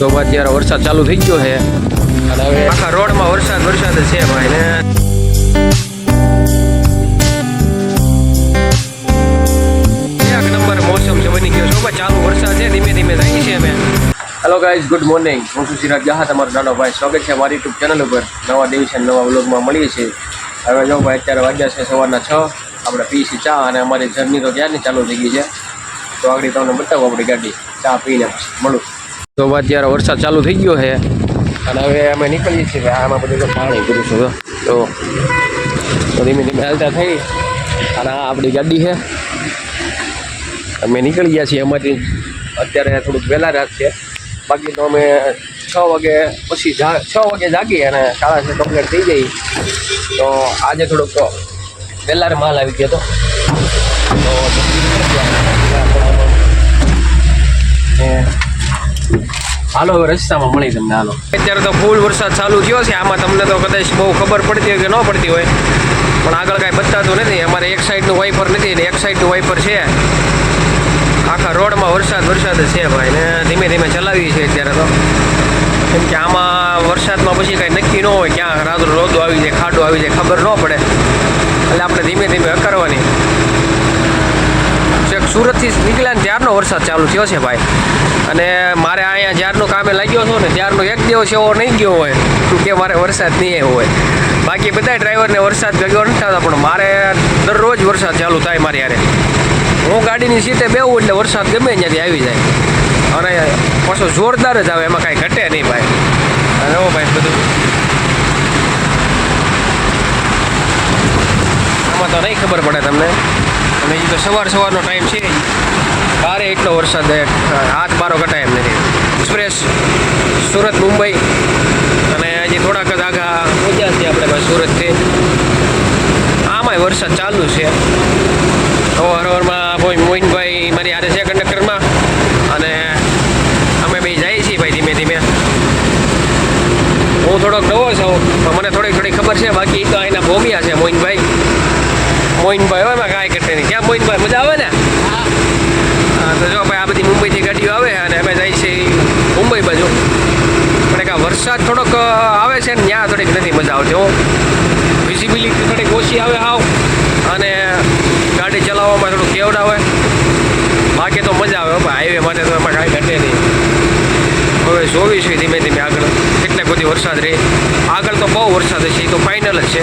તો અત્યારે વરસાદ ચાલુ થઈ ગયો છે. અને હવે આખા રોડમાં વરસાદ વરસાદ છે ભાઈ ને. એક નંબર મોસમ છે વરસાદ છે, ધીમે ધીમે થાય છે અમે હેલો ગાઈઝ ગુડ મોર્નિંગ હું છું સિરાજ જહા, તમારો નાનો ભાઈ સ્વાગત છે મારી યુટ્યુબ ચેનલ ઉપર. નવા દિવસે નવા વ્લોગમાં મળીએ છીએ. હવે જો ભાઈ, અત્યારે વાગ્યા છે સવારના છ. આપણે પીસી ચા અને અમારી જર્ની તો ક્યારની ચાલુ થઈ ગઈ છે. તો આગળ તમને બતાવું આપણી ગાડી. ચા પીને મળું. તો અત્યારે વરસાદ ચાલુ થઈ ગયો છે. અને હવે અમે નીકળીએ છીએ આમાં બધું પાણી પૂરું છું તો ધીમે ધીમે હાલતા થઈ. અને આ આપણી ગાડી છે. અમે નીકળી ગયા છીએ એમાંથી અત્યારે થોડુંક વહેલા રાત છે. બાકી તો અમે છ વાગે પછી છ વાગે જાગીએ અને કાળા કમ્પ્લેટ થઈ ગઈ. તો આજે થોડુંક તો વહેલારે માલ આવી ગયો હતો તો ને હાલો, હવે રસ્તામાં મળી તમને હાલો. અત્યારે તો ફૂલ વરસાદ ચાલુ થયો છે. આમાં તમને તો કદાચ બહુ ખબર પડતી હોય કે ન પડતી હોય. પણ આગળ કાંઈ બતાતું નથી. અમારે એક સાઈડનું વાઇપર નથી ને એક સાઈડનું વાઇપર છે. આખા રોડમાં વરસાદ વરસાદ છે ભાઈ. ને ધીમે ધીમે ચલાવી છે અત્યારે તો. કેમ કે આમાં વરસાદમાં પછી કાંઈ નક્કી ન હોય ક્યાં રાત રોદો આવી જાય, ખાડો આવી જાય, ખબર ન પડે. એટલે આપણે ધીમે ધીમે કરવાની સુરતથી નીકળ્યા ને ત્યારનો વરસાદ ચાલુ થયો છે ભાઈ. અને મારે અહીંયા જ્યારનો કામે લાગ્યો હતો ને ત્યારનો એક દિવસ એવો નહીં ગયો હોય કે મારે વરસાદ નહીં આવ્યો હોય. બાકી બધા ડ્રાઈવરને વરસાદ ભેગો નથી થતા, પણ મારે દરરોજ વરસાદ ચાલુ થાય મારી યારે હું ગાડીની સીટે બેવું એટલે વરસાદ ગમે ત્યાંથી આવી જાય. અને પાછો જોરદાર જ આવે, એમાં કાંઈ ઘટે નહીં ભાઈ. અને ભાઈ, બધું. આમાં તો નહીં ખબર પડે તમને. અને એ તો સવાર સવારનો ટાઈમ છે. ભારે એટલો વરસાદ હાથ બારો કટાય એમ નથી. એક્સપ્રેસ સુરત, મુંબઈ અને હજી થોડાક જ આગા પહોંચ્યા છીએ આપણે સુરતથી. આમાંય વરસાદ ચાલુ છે. સવાર હરવરમાં મોહિનભાઈ મારી હારે છે કંડક્ટરમાં. અને અમે બે જઈએ છીએ ભાઈ ધીમે ધીમે. હું થોડોક નવો છું, પણ મને થોડીક થોડી ખબર છે. બાકી તો અહીંના ભોમિયા છે મોહિનભાઈ. મોહિનભાઈ હોય એમાં કાંઈ ઘટે નહીં ક્યાં મોહિનભાઈ મજા આવે ને હા તો જો ભાઈ આ બધી મુંબઈથી ગાડીઓ આવે અને અમે જઈએ છીએ મુંબઈ બાજુ પણ એક આ વરસાદ થોડોક આવે છે ને ત્યાં થોડીક નથી મજા આવતી, હું. વિઝિબિલિટી થોડીક ઓછી આવે આવ અને ગાડી ચલાવવામાં થોડું કેવડા હોય. બાકી તો મજા આવે હાઈવે માટે તો એમાં કાંઈ ઘટે નહીં. હવે જોવીશું ધીમે ધીમે આગળ. કેટલે બધી વરસાદ રહે. આગળ તો બહુ વરસાદ છે એ તો ફાઇનલ જ છે.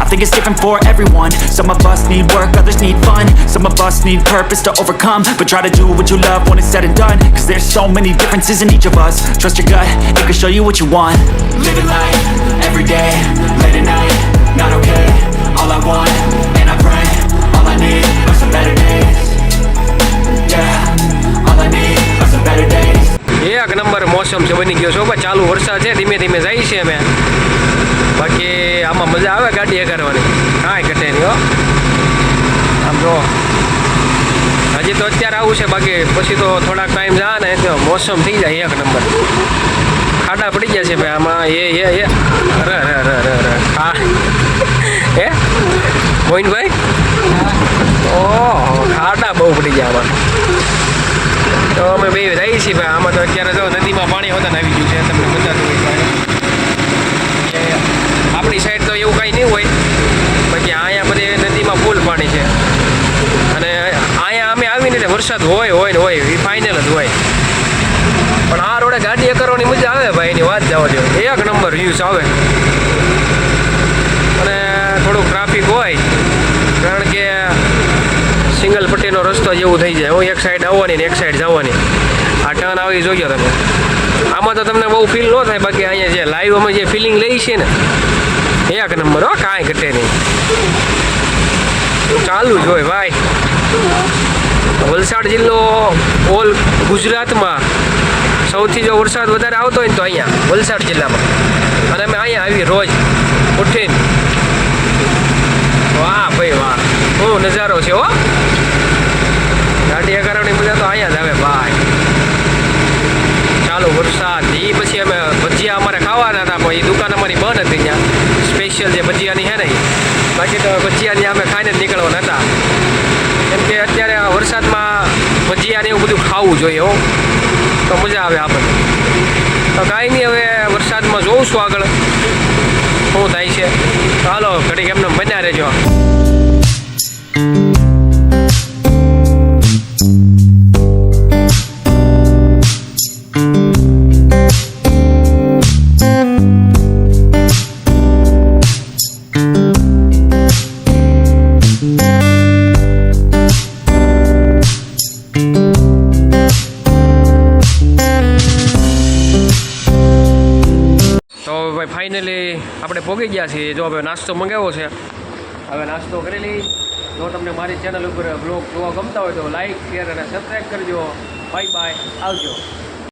I think it's different for everyone. Some of us need work, others need fun. Some of us need purpose to overcome. But try to do what you love when it's said and done. Cause there's so many differences in each of us. Trust your gut, it can show you what you want. Living life every day, late at night, not okay. All I want, and I pray, all I need are some better days. Yeah, all I need are some better days. એક number મોસમ છે બની ગયો છે ભાઈ ચાલુ વરસાદ છે ધીમે ધીમે જાય છે અમે બાકી આમાં મજા આવે ગાડી કરવાની કાંઈ ઘટે નહીં હો. આમ જો. હજી તો અત્યારે આવું છે બાકી પછી તો થોડાક ટાઈમ જા ને તો મોસમ થઈ જાય એક નંબર. ખાડા પડી ગયા છે ભાઈ આમાં એ એ એ. અરે અરે અરે અરે અરે. હા. હે? મોહિનભાઈ? ઓહ ખાડા બહુ પડી ગયા આમાં. તો અમે બે રહી છીએ ભાઈ આમાં તો અત્યારે જો નદીમાં પાણી હોતા આવી ગયું છે તમને બતાતું હોય ભાઈ એ આપણી સાઈડ તો એવું કાંઈ નહીં હોય બાકી અહીંયા બધે નદીમાં ફૂલ પાણી છે અને એટલે વરસાદ હોય હોય ને હોય, એ ફાઇનલ જ હોય. પણ આ રોડે ગાડી કરવાની મજા આવે ભાઈ, એની વાત જવા દો એક નંબર વ્યૂઝ આવે અને થોડુંક ટ્રાફિક હોય, કારણ કે સિંગલ પટ્ટીનો રસ્તો જેવું થઈ જાય. હું એક સાઈડ આવવાની ને એક સાઈડ જવાની. આ ટર્ન આવી જોઈએ તમે. આમાં તો તમને બહુ ફીલ ન થાય, બાકી અહીંયા જે લાઈવ અમે જે ફિલિંગ લઈ છે ને, એક નંબર હો, કાંઈ ઘટે નહીં. ચાલુ જ હોય, ભાઈ. વલસાડ જિલ્લો ઓલ ગુજરાતમાં સૌથી જો વરસાદ વધારે આવતો હોય ને તો અહીંયા, વલસાડ જિલ્લામાં. અને અમે અહીંયા આવી રોજ, ઉઠીને. વાહ ભાઈ વાહ, શું નજારો છે હો. ગાડી અગાડવાની મજા તો અહીંયા જ આવે ભાઈ. ચાલો વરસાદ એ પછી અમે ભજીયા અમારે ખાવાના હતા, પણ એ દુકાન અમારી બંધ હતી ત્યાં. સ્પેશિયલ જે ભજીયાની છે ને બાકી તો ભજીયાની અમે ખાઈને નીકળવાના હતા. કે અત્યારે આ વરસાદમાં ભજીયા ને એવું બધું ખાવું જોઈએ હો. તો મજા આવે આપણને. તો કાંઈ નહીં, હવે વરસાદમાં જોઉં છું આગળ. શું થાય છે? ચાલો હાલો, ઘડીક એમને ભાઈ ફાઇનલી આપણે પહોંચી ગયા છીએ. જો હવે નાસ્તો મંગાવ્યો છે. હવે નાસ્તો કરી લઈ. જો તમને મારી ચેનલ ઉપર બ્લોગ જોવા ગમતા હોય તો લાઈક શેર અને સબસ્ક્રાઈબ કરજો. બાય બાય આવજો.